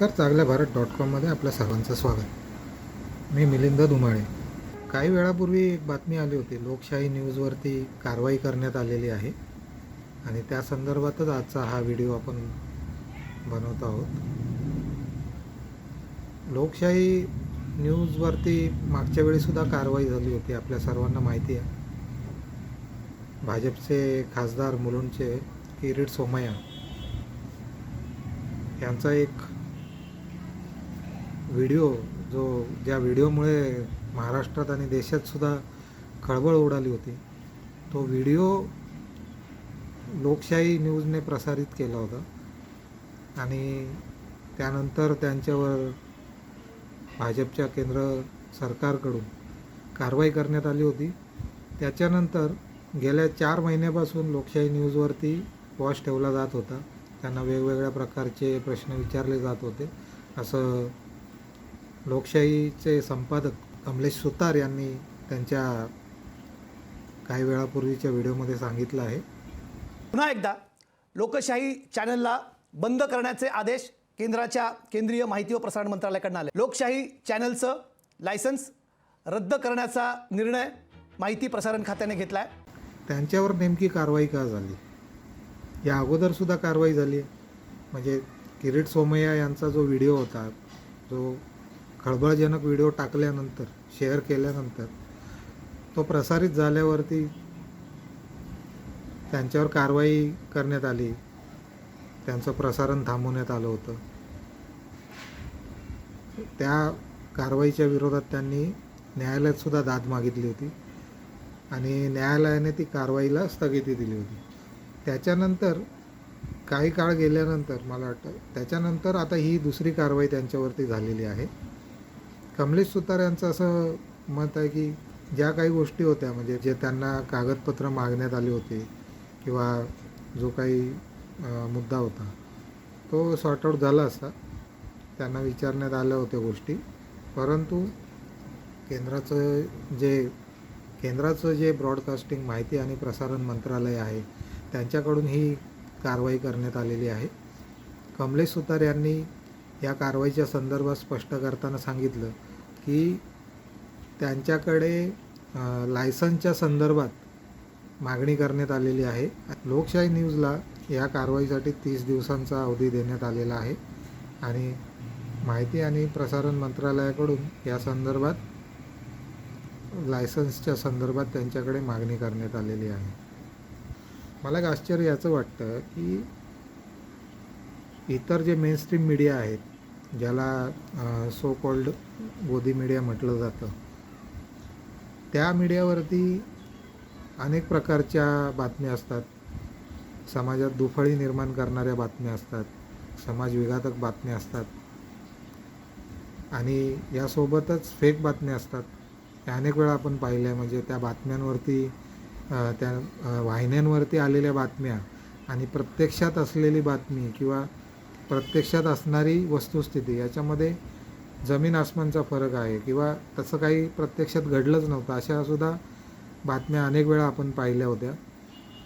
नमस्कार चांगल्या भारत डॉट कॉममध्ये आपल्या सर्वांचं स्वागत. मी मिलिंद धुमाळे काही वेळापूर्वी एक बातमी आली होती लोकशाही न्यूजवरती कारवाई करण्यात आलेली आहे. आणि त्या संदर्भातच आजचा हा व्हिडिओ आपण बनवत आहोत. लोकशाही न्यूजवरती मागच्या वेळीसुद्धा कारवाई झाली होती आपल्या सर्वांना माहिती आहे. भाजपचे खासदार मुलुंडचे किरीट सोमय्या यांचा एक व्हिडिओ जो ज्या व्हिडिओमुळे महाराष्ट्रात आणि देशात सुद्धा खळबळ उडाली होती तो व्हिडिओ लोकशाही न्यूजने प्रसारित केला होता. आणि त्यानंतर त्यांच्यावर भाजपच्या केंद्र सरकारकडून कारवाई करण्यात आली होती. त्याच्यानंतर गेल्या चार महिन्यापासून लोकशाही न्यूजवरती वॉच ठेवला जात होता. त्यांना वेगवेगळ्या प्रकारचे प्रश्न विचारले जात होते. असं लोकशाहीचे संपादक कमलेश सुतार यांनी त्यांच्या काही वेळापूर्वीच्या व्हिडिओमध्ये सांगितलं आहे. पुन्हा एकदा लोकशाही चॅनलला बंद करण्याचे आदेश केंद्राच्या केंद्रीय माहिती व प्रसारण मंत्रालयाकडून आले. लोकशाही चॅनलचं लायसन्स रद्द करण्याचा निर्णय माहिती प्रसारण खात्याने घेतला आहे त्यांच्यावर नेमकी कारवाई का झाली? या अगोदरसुद्धा कारवाई झाली? म्हणजे किरीट सोमय्या यांचा जो व्हिडिओ होता जो खळबळजनक व्हिडिओ टाकल्यानंतर शेअर केल्यानंतर तो प्रसारित झाल्यावरती त्यांच्यावर कारवाई करण्यात आली. त्यांचं प्रसारण थांबवण्यात आलं होतं. त्या कारवाईच्या विरोधात त्यांनी न्यायालयात सुद्धा दाद मागितली होती आणि न्यायालयाने ती कारवाईला स्थगिती दिली होती. त्याच्यानंतर काही काळ गेल्यानंतर मला वाटतं त्याच्यानंतर आता ही दुसरी कारवाई त्यांच्यावरती झालेली आहे. कमलेश सुतार यांचं असं मत आहे की ज्या काही गोष्टी होत्या म्हणजे जे त्यांना कागदपत्र मागण्यात आले होते किंवा जो काही मुद्दा होता तो सॉर्ट आऊट झाला असता. त्यांना विचारण्यात आल्या होत्या गोष्टी. परंतु केंद्राचं जे केंद्राचं जे ब्रॉडकास्टिंग माहिती आणि प्रसारण मंत्रालय आहे त्यांच्याकडून ही कारवाई करण्यात आलेली आहे. कमलेश सुतार यांनी या कारवाईच्या संदर्भात स्पष्ट करताना सांगितलं की त्यांच्याकडे लायसनच्या संदर्भात मागणी करण्यात आलेली आहे. लोकशाही न्यूजला या कारवाईसाठी तीस दिवसांचा अवधी देण्यात आलेला आहे. आणि माहिती आणि प्रसारण मंत्रालयाकडून या संदर्भात लायसन्सच्या संदर्भात त्यांच्याकडे मागणी करण्यात आलेली आहे. मला एक आश्चर्य याचं वाटतं की इतर जे मेनस्ट्रीम मीडिया आहेत ज्याला सो कॉल्ड गोदी मीडिया म्हटलं जातं. त्या मीडियावरती अनेक प्रकारच्या बातम्या असतात. समाजात दुफळी निर्माण करणाऱ्या बातम्या असतात. समाज विघातक बातम्या असतात. आणि यासोबतच फेक बातम्या असतात. त्या अनेक वेळा आपण पाहिल्या म्हणजे त्या बातम्यांवरती त्या वाहिन्यांवरती आलेल्या बातम्या आणि प्रत्यक्षात असलेली बातमी किंवा प्रत्यक्षात असणारी वस्तुस्थिती याच्यामध्ये जमीन आसमानचा फरक आहे किंवा तसं काही प्रत्यक्षात घडलंच नव्हतं. अशासुद्धा बातम्या अनेक वेळा आपण पाहिल्या होत्या.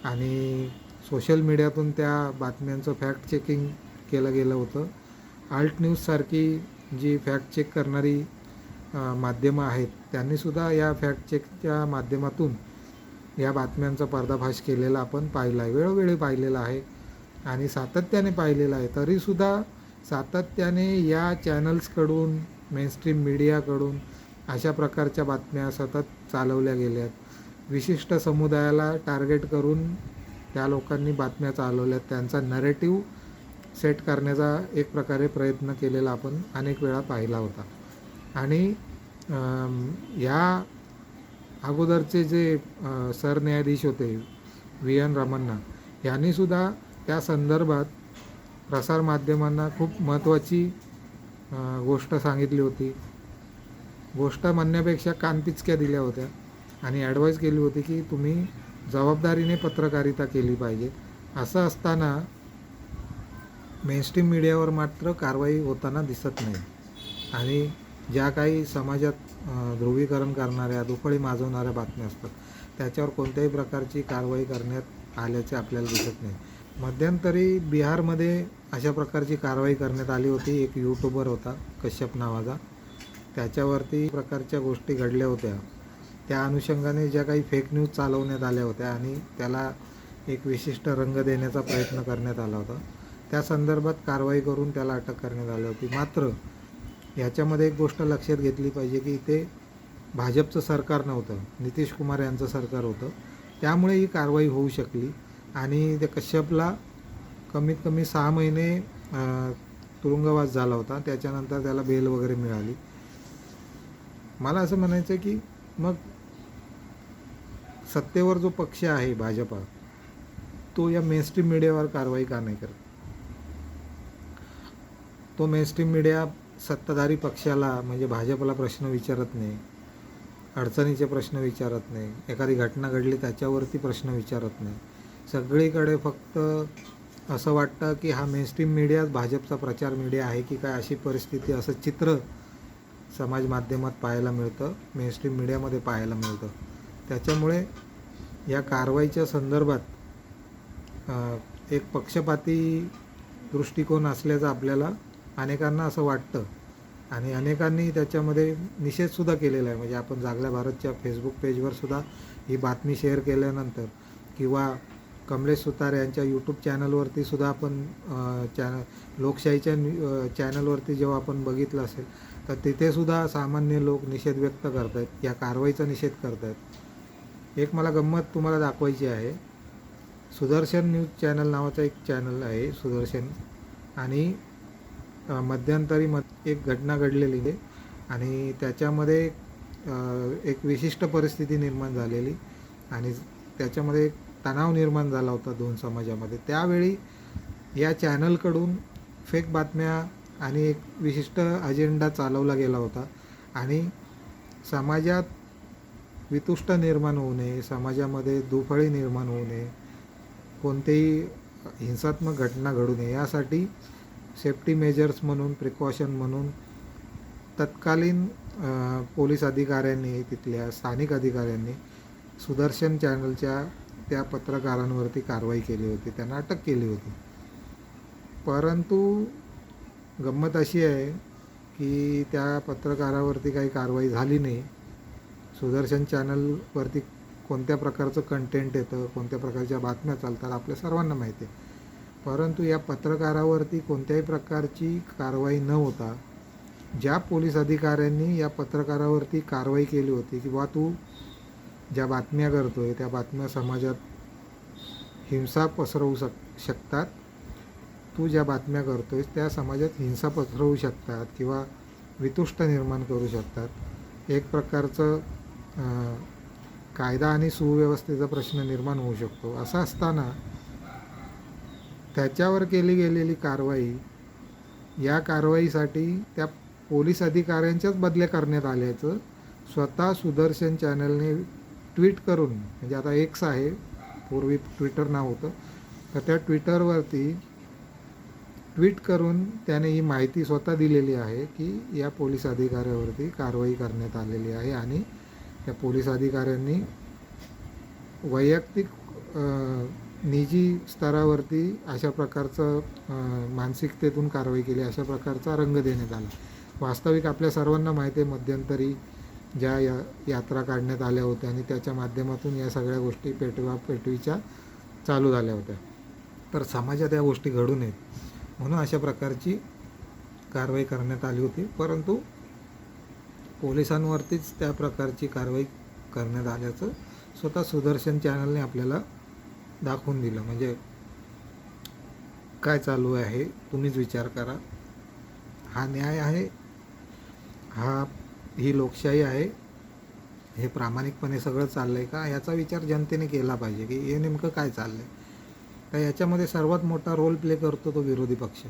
आणि सोशल मीडियातून त्या बातम्यांचं फॅक्ट चेकिंग केलं गेलं होतं. आल्ट न्यूजसारखी जी फॅक्ट चेक करणारी माध्यमं आहेत त्यांनीसुद्धा या फॅक्ट चेकच्या माध्यमातून या बातम्यांचा पर्दाफाश केलेला आपण पाहिला आहे वेळोवेळी पाहिलेला आहे. आणि सातत्याने पाहिलेला आहे तरीसुद्धा सातत्याने या चॅनल्सकडून मेनस्ट्रीम मीडियाकडून अशा प्रकारच्या बातम्या सतत चालवल्या गेल्यात. विशिष्ट समुदायाला टार्गेट करून त्या लोकांनी बातम्या चालवल्यात. त्यांचा नरेटिव्ह सेट करण्याचा एक प्रकारे प्रयत्न केलेला आपण अनेक वेळा पाहिला होता. आणि ह्या अगोदरचे जे सरन्यायाधीश होते व्ही एन रमन्ना यांनीसुद्धा त्या संदर्भात प्रसारमाध्यमांना खूप महत्त्वाची गोष्ट सांगितली होती. गोष्ट म्हणण्यापेक्षा कानपिचक्या दिल्या होत्या आणि ॲडवाईस केली होती की तुम्ही जबाबदारीने पत्रकारिता केली पाहिजे. असं असताना मेनस्ट्रीम मीडियावर मात्र कारवाई होताना दिसत नाही. आणि ज्या काही समाजात ध्रुवीकरण करणाऱ्या दुफळी माजवणाऱ्या बातम्या असतात त्याच्यावर कोणत्याही प्रकारची कारवाई करण्यात आल्याचे आपल्याला दिसत नाही. मध्यंतरी बिहारमध्ये अशा प्रकारची कारवाई करण्यात आली होती. एक यूट्यूबर होता कश्यप नावाचा. त्याच्यावरती प्रकारच्या गोष्टी घडल्या होत्या. त्या अनुषंगाने ज्या काही फेक न्यूज चालवण्यात आल्या होत्या आणि त्याला एक विशिष्ट रंग देण्याचा प्रयत्न करण्यात आला होता. त्या संदर्भात कारवाई करून त्याला अटक करण्यात आली होती. मात्र याच्यामध्ये एक गोष्ट लक्षात घेतली पाहिजे की इथे भाजपचं सरकार नव्हतं. नितीश कुमार यांचं सरकार होतं. त्यामुळे ही कारवाई होऊ शकली. आणि त्या कश्यपला कमीत कमी सहा महिने तुरुंगवास झाला होता. त्याच्यानंतर त्याला बेल वगैरे मिळाली. मला असं म्हणायचं की मग सत्तेवर जो पक्ष आहे भाजपा तो या मेनस्ट्रीम मीडियावर कारवाई का नाही करत? तो मेनस्ट्रीम मीडिया सत्ताधारी पक्षाला म्हणजे भाजपला प्रश्न विचारत नाही अडचणीचे प्रश्न विचारत नाही एखादी घटना घडली त्याच्यावरती प्रश्न विचारत नाही. सगळीकडे फक्त असं वाटतं की हा मेनस्ट्रीम मीडियाच भाजपचा प्रचार मीडिया आहे की काय अशी परिस्थिती असं चित्र समाज माध्यमात पाहायला मिळतं मेनस्ट्रीम मीडियामध्ये पाहायला मिळतं. त्याच्यामुळे या कारवाईच्या संदर्भात एक पक्षपाती दृष्टिकोन असल्याचं आपल्याला अनेकांना असं वाटतं. आणि अनेकांनी त्याच्यामध्ये निषेधसुद्धा केलेला आहे. म्हणजे आपण जागल्या भारतच्या फेसबुक पेजवर सुद्धा ही बातमी शेअर केल्यानंतर किंवा कमलेश सुतार यांच्या यूट्यूब चॅनलवरती सुद्धा आपण चॅनल लोकशाहीच्या न्यू- चॅनलवरती जेव्हा आपण बघितलं असेल तर तिथे सुद्धा सामान्य लोक निषेध व्यक्त करत आहेत या कारवाईचा निषेध करत आहेत एक मला गंमत तुम्हाला दाखवायची आहे. सुदर्शन न्यूज चॅनल नावाचा एक चॅनल आहे सुदर्शन. आणि मध्यंतरी मध एक घटना घडलेली आहे. आणि त्याच्यामध्ये एक विशिष्ट परिस्थिती निर्माण झालेली. आणि त्याच्यामध्ये एक तणाव निर्माण झाला होता दोन समाजामध्ये. त्यावेळी या चॅनलकडून फेक बातम्या आणि एक विशिष्ट अजेंडा चालवला गेला होता आणि समाजात वितुष्ट निर्माण होऊ नये समाजामध्ये दुफळी निर्माण होऊ नये कोणतेही हिंसात्मक घटना घडू नये यासाठी सेफ्टी मेजर्स म्हणून प्रिकॉशन म्हणून तत्कालीन पोलीस अधिकाऱ्यांनी तिथल्या स्थानिक अधिकाऱ्यांनी सुदर्शन चॅनलच्या त्या पत्रकारांवरती कारवाई केली होती त्यांना अटक केली होती. परंतु गंमत अशी आहे की त्या पत्रकारावरती काही कारवाई झाली नाही. सुदर्शन चॅनलवरती कोणत्या प्रकारचं कंटेंट येतं कोणत्या प्रकारच्या बातम्या चालतात आपल्या सर्वांना माहिती आहे. परंतु या पत्रकारावरती कोणत्याही प्रकारची कारवाई न होता ज्या पोलीस अधिकाऱ्यांनी या पत्रकारावरती कारवाई केली होती की बा तू ज्या बातम्या करतो आहे त्या बातम्या समाजात हिंसा पसरवू शक शकतात. तू ज्या बातम्या करतो आहेस त्या समाजात हिंसा पसरवू शकतात किंवा वितुष्ट निर्माण करू शकतात. एक प्रकारचं कायदा आणि सुव्यवस्थेचा प्रश्न निर्माण होऊ शकतो. असं असताना त्याच्यावर केली गेलेली कारवाई या कारवाईसाठी त्या पोलीस अधिकाऱ्यांच्याच बदल्या करण्यात आल्याचं स्वतः सुदर्शन चॅनलने ट्विट करून म्हणजे आता एक्स आहे पूर्वी ट्विटर नाव होतं तर त्या ट्विटरवरती ट्विट करून त्याने ही माहिती स्वतः दिलेली आहे की या पोलीस अधिकाऱ्यावरती कारवाई करण्यात आलेली आहे आणि या पोलीस अधिकाऱ्यांनी वैयक्तिक निजी स्तरावरती अशा प्रकारचं मानसिकतेतून कारवाई केली अशा प्रकारचा रंग देण्यात आला. वास्तविक आपल्या सर्वांना माहिती आहे मध्यंतरी ज्या या यात्रा काढण्यात आल्या होत्या आणि त्याच्या माध्यमातून या सगळ्या गोष्टी पेटवा पेटवीच्या चालू झाल्या होत्या. तर समाजात या गोष्टी घडू नयेत म्हणून अशा प्रकारची कारवाई करण्यात आली होती. परंतु पोलिसांवरतीच त्या प्रकारची कारवाई करण्यात आल्याचं स्वतः सुदर्शन चॅनलने आपल्याला दाखवून दिलं. म्हणजे काय चालू आहे तुम्हीच विचार करा. हा न्याय आहे हा ही लोकशाही आहे हे प्रामाणिकपणे सगळं चाललं आहे का? याचा विचार जनतेने केला पाहिजे की हे नेमकं काय चाललं आहे तर याच्यामध्ये सर्वात मोठा रोल प्ले करतो तो विरोधी पक्ष.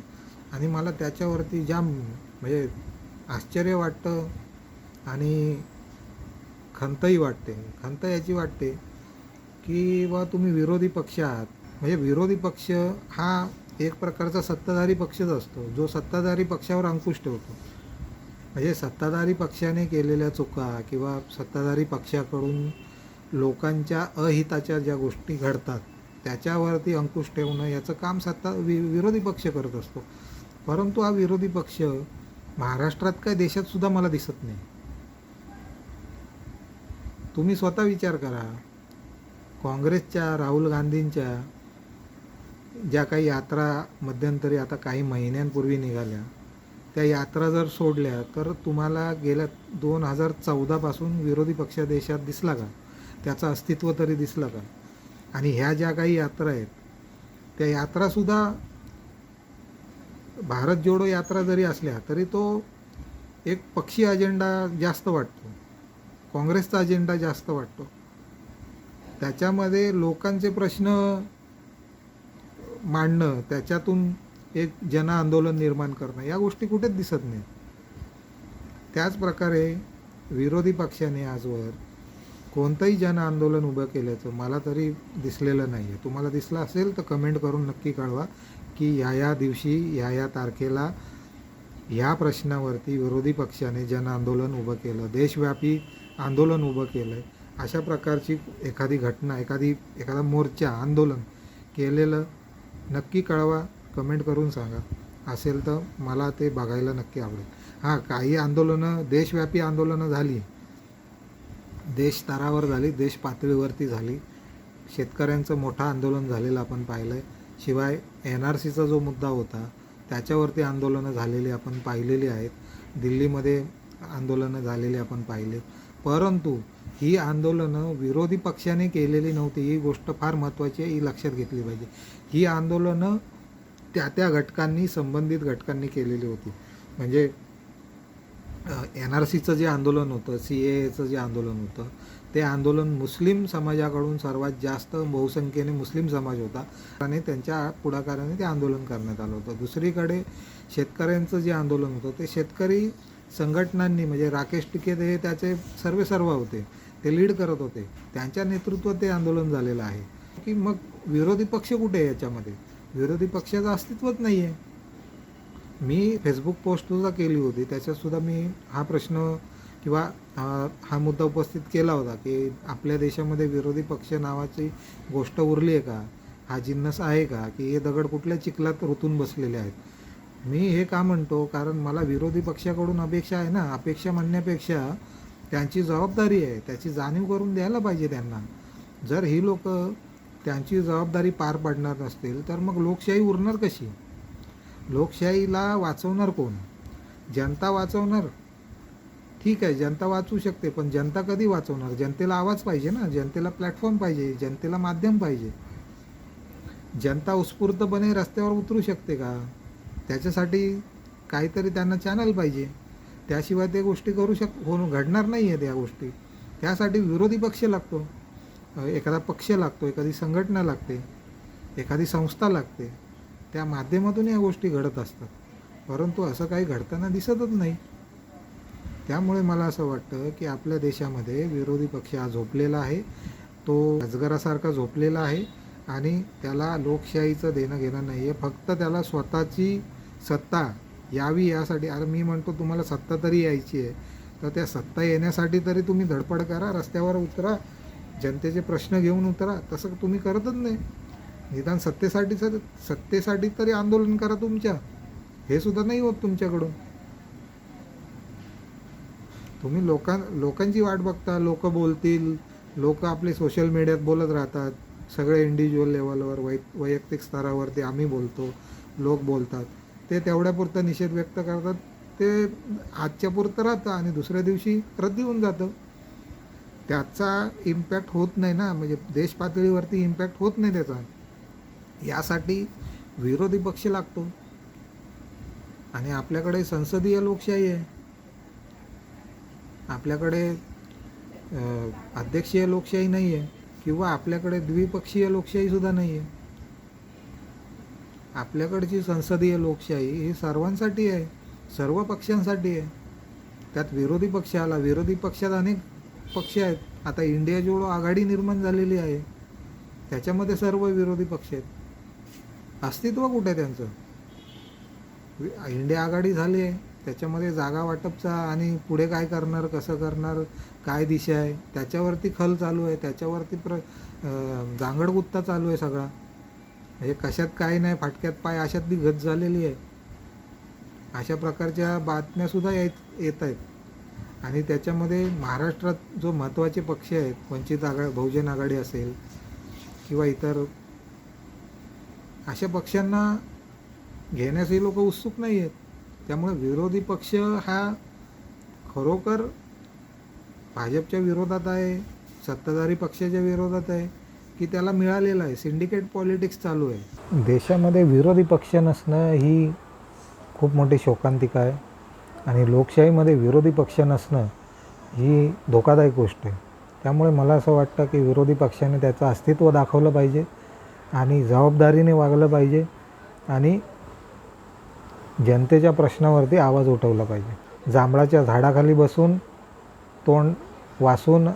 आणि मला त्याच्यावरती जाम म्हणजे आश्चर्य वाटतं आणि खंतही वाटते. खंत याची वाटते की बा तुम्ही विरोधी पक्ष आहात. म्हणजे विरोधी पक्ष हा एक प्रकारचा सत्ताधारी पक्षच असतो. जो सत्ताधारी पक्षावर अंकुश ठेवतो. म्हणजे सत्ताधारी पक्षाने केलेल्या चुका किंवा सत्ताधारी पक्षाकडून लोकांच्या अहिताच्या ज्या गोष्टी घडतात त्याच्यावरती अंकुश ठेवणं याचं काम सत्ता वि विरोधी पक्ष करत असतो. परंतु हा विरोधी पक्ष महाराष्ट्रात काय देशात सुद्धा मला दिसत नाही. तुम्ही स्वतः विचार करा काँग्रेसच्या राहुल गांधींच्या ज्या काही यात्रा मध्यंतरी आता काही महिन्यांपूर्वी निघाल्या त्या यात्रा जर सोडल्या तर तुम्हाला गेल्या दोन हजार चौदापासून विरोधी पक्ष देशात दिसला का? त्याचं अस्तित्व तरी दिसलं का? आणि ह्या ज्या काही यात्रा आहेत त्या यात्रासुद्धा भारत जोडो यात्रा जरी असल्या तरी तो एक पक्षी अजेंडा जास्त वाटतो. काँग्रेसचा अजेंडा जास्त वाटतो. त्याच्यामध्ये लोकांचे प्रश्न मांडणं त्याच्यातून एक जन आंदोलन निर्माण करणं या गोष्टी कुठेच दिसत नाहीत. त्याच प्रकारे विरोधी पक्षाने आजवर कोणतंही जन आंदोलन उभं केल्याचं मला तरी दिसलेलं नाही आहे तुम्हाला दिसलं असेल तर कमेंट करून नक्की कळवा की ह्या या दिवशी ह्या या तारखेला ह्या प्रश्नावरती विरोधी पक्षाने जन आंदोलन उभं केलं देशव्यापी आंदोलन उभं केलं आहे अशा प्रकारची एखादी घटना एखादी एखादा मोर्चा आंदोलन केलेलं नक्की कळवा. कमेंट करून सांगा. असेल तर मला ते बघायला नक्की आवडेल. हां काही आंदोलनं देशव्यापी आंदोलनं झाली. देश स्तरावर झाली देश पातळीवरती झाली. शेतकऱ्यांचं मोठं आंदोलन झालेलं आपण पाहिलं आहे शिवाय एन आर सीचा जो मुद्दा होता त्याच्यावरती आंदोलनं झालेली आपण पाहिलेली आहेत. दिल्लीमध्ये आंदोलनं झालेली आपण पाहिले. परंतु ही आंदोलनं विरोधी पक्षाने केलेली नव्हती ही गोष्ट फार महत्त्वाची आहे ही लक्षात घेतली पाहिजे. ही आंदोलनं त्या त्या घटकांनी संबंधित घटकांनी केलेली होती. म्हणजे एन आर सीचं जे आंदोलन होतं सी एचं जे आंदोलन होतं ते आंदोलन मुस्लिम समाजाकडून सर्वात जास्त बहुसंख्येने मुस्लिम समाज होता. आणि त्यांच्या पुढाकाराने ते आंदोलन करण्यात आलं होतं. दुसरीकडे शेतकऱ्यांचं जे आंदोलन होतं ते शेतकरी संघटनांनी म्हणजे राकेश टिकेत हे त्याचे सर्वे सर्व होते. ते लीड करत होते. त्यांच्या नेतृत्वात ते आंदोलन झालेलं आहे. की मग विरोधी पक्ष कुठे आहे याच्यामध्ये? विरोधी पक्षाचं अस्तित्वच नाही आहे मी फेसबुक पोस्ट सुद्धा केली होती. त्याच्यातसुद्धा मी हा प्रश्न किंवा हा मुद्दा उपस्थित केला होता की आपल्या देशामध्ये विरोधी पक्ष नावाची गोष्ट उरली आहे का? हा जिन्नस आहे का? की हे दगड कुठल्या चिखलात रुतून बसलेले आहेत? मी हे का म्हणतो? कारण मला विरोधी पक्षाकडून अपेक्षा आहे ना. अपेक्षा म्हणण्यापेक्षा त्यांची जबाबदारी आहे. त्याची जाणीव करून द्यायला पाहिजे त्यांना. जर ही लोक त्यांची जबाबदारी पार पाडणार नसतील तर मग लोकशाही उरणार कशी? लोकशाहीला वाचवणार कोण? जनता वाचवणार? ठीक आहे जनता वाचवू शकते पण जनता कधी वाचवणार? जनतेला आवाज पाहिजे ना जनतेला प्लॅटफॉर्म पाहिजे जनतेला माध्यम पाहिजे. जनता उत्स्फूर्तपणे रस्त्यावर उतरू शकते का? त्याच्यासाठी काहीतरी त्यांना चॅनल पाहिजे. त्याशिवाय ते गोष्टी करू शक हो घडणार नाही आहे त्या गोष्टी. त्यासाठी विरोधी पक्ष लागतो. एखादा पक्ष लागतो एखादी संघटना लागते एखादी संस्था लागते त्या माध्यमातून या गोष्टी घडत असतात. परंतु असं काही घडताना दिसतच नाही. त्यामुळे मला असं वाटतं की आपल्या देशामध्ये विरोधी पक्ष हा झोपलेला आहे. तो अजगरासारखा झोपलेला आहे आणि त्याला लोकशाहीचं देणं घेणं नाही आहे फक्त त्याला स्वतःची सत्ता यावी यासाठी. अरे मी म्हणतो तुम्हाला सत्ता तरी यायची आहे. तर त्या सत्ता येण्यासाठी तरी तुम्ही धडपड करा रस्त्यावर उतरा. जनतेचे प्रश्न घेऊन उतरा. तसं तुम्ही करतच नाही. निदान सत्तेसाठी सर सत्तेसाठी तरी आंदोलन करा तुमच्या. हे सुद्धा नाही होत तुमच्याकडून. तुम्ही लोकां लोकांची वाट बघता. लोक बोलतील. लोक आपले सोशल मीडियात बोलत राहतात. सगळे इंडिव्हिज्युअल लेवलवर वै वैयक्तिक स्तरावरती आम्ही बोलतो. लोक बोलतात. ते तेवढ्यापुरतं निषेध व्यक्त करतात. ते आजच्या पुरतं राहतं आणि दुसऱ्या दिवशी रद्दी होऊन जातं. त्याचा इम्पॅक्ट होत नाही ना. म्हणजे देश पातळीवरती इम्पॅक्ट होत नाही त्याचा. यासाठी विरोधी पक्ष लागतो. आणि आपल्याकडे संसदीय लोकशाही आहे. आपल्याकडे अध्यक्षीय लोकशाही नाही आहे किंवा आपल्याकडे द्विपक्षीय लोकशाहीसुद्धा नाही आहे आपल्याकडची संसदीय लोकशाही ही सर्वांसाठी आहे. सर्व पक्षांसाठी आहे. त्यात विरोधी पक्ष आला. विरोधी पक्षात अनेक पक्ष आहेत. आता इंडिया जोडो आघाडी निर्माण झालेली आहे त्याच्यामध्ये सर्व विरोधी पक्ष आहेत. अस्तित्व कुठे आहे त्यांचं? इंडिया आघाडी झाली आहे त्याच्यामध्ये जागा वाटपचा आणि पुढे काय करणार कसं करणार काय दिशा आहे त्याच्यावरती खल चालू आहे त्याच्यावरती प्र जांगडगुत्ता चालू आहे सगळा. म्हणजे कशात काय नाही फाटक्यात पाय अशात बी गत झालेली आहे. अशा प्रकारच्या बातम्यासुद्धा येत येत आहेत. आणि त्याच्यामध्ये महाराष्ट्रात जो महत्त्वाचे पक्ष आहेत वंचित आघा बहुजन आघाडी असेल किंवा इतर अशा पक्षांना घेण्यासही लोक उत्सुक नाही आहेत. त्यामुळे विरोधी पक्ष हा खरोखर भाजपच्या विरोधात आहे सत्ताधारी पक्षाच्या विरोधात आहे की त्याला मिळालेलं आहे. सिंडिकेट पॉलिटिक्स चालू आहे. देशामध्ये विरोधी पक्ष नसणं ही खूप मोठी शोकांतिका आहे. आणि लोकशाहीमध्ये विरोधी पक्ष नसणं ही धोकादायक गोष्ट आहे. त्यामुळे मला असं वाटतं की विरोधी पक्षाने त्याचं अस्तित्व दाखवलं पाहिजे आणि जबाबदारीने वागलं पाहिजे आणि जनतेच्या प्रश्नावरती आवाज उठवला पाहिजे. जांभळाच्या झाडाखाली बसून तोंड वासून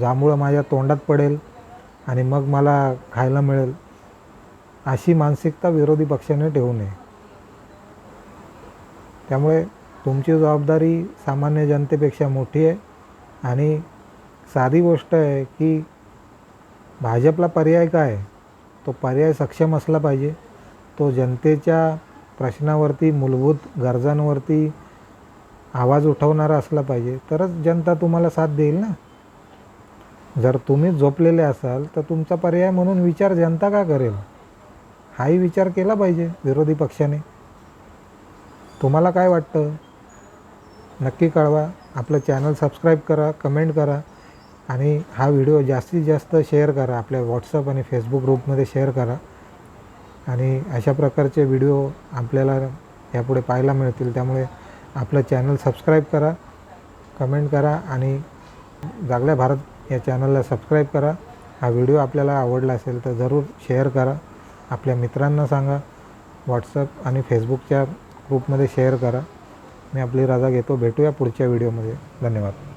जांभूळ माझ्या तोंडात पडेल आणि मग मला खायला मिळेल अशी मानसिकता विरोधी पक्षाने ठेवू नये. त्यामुळे तुमची जबाबदारी सामान्य जनतेपेक्षा मोठी आहे आणि साधी गोष्ट आहे की भाजपला पर्याय काय? तो पर्याय सक्षम असला पाहिजे. तो जनतेच्या प्रश्नावरती मूलभूत गरजांवरती आवाज उठवणारा असला पाहिजे. तरच जनता तुम्हाला साथ देईल ना? जर तुम्ही झोपलेले असाल तर तुमचा पर्याय म्हणून विचार जनता का करेल? हाही विचार केला पाहिजे विरोधी पक्षाने. तुम्हाला काय वाटतं? नक्की कळवा. आपलं चॅनल सबस्क्राईब करा कमेंट करा आणि हा व्हिडिओ जास्तीत जास्त शेअर करा. आपल्या व्हॉट्सअप आणि फेसबुक ग्रुपमध्ये शेअर करा. आणि अशा प्रकारचे व्हिडिओ आपल्याला यापुढे पाहायला मिळतील. त्यामुळे आपलं चॅनल सबस्क्राईब करा कमेंट करा आणि जागल्या भारत या चॅनलला सबस्क्राईब करा. हा व्हिडिओ आपल्याला आवडला असेल तर जरूर शेअर करा. आपल्या मित्रांना सांगा. व्हॉट्सअप आणि फेसबुकच्या ग्रुपमध्ये शेअर करा. मी आपली रजा घेतो. भेटूया पुढच्या व्हिडिओमध्ये धन्यवाद.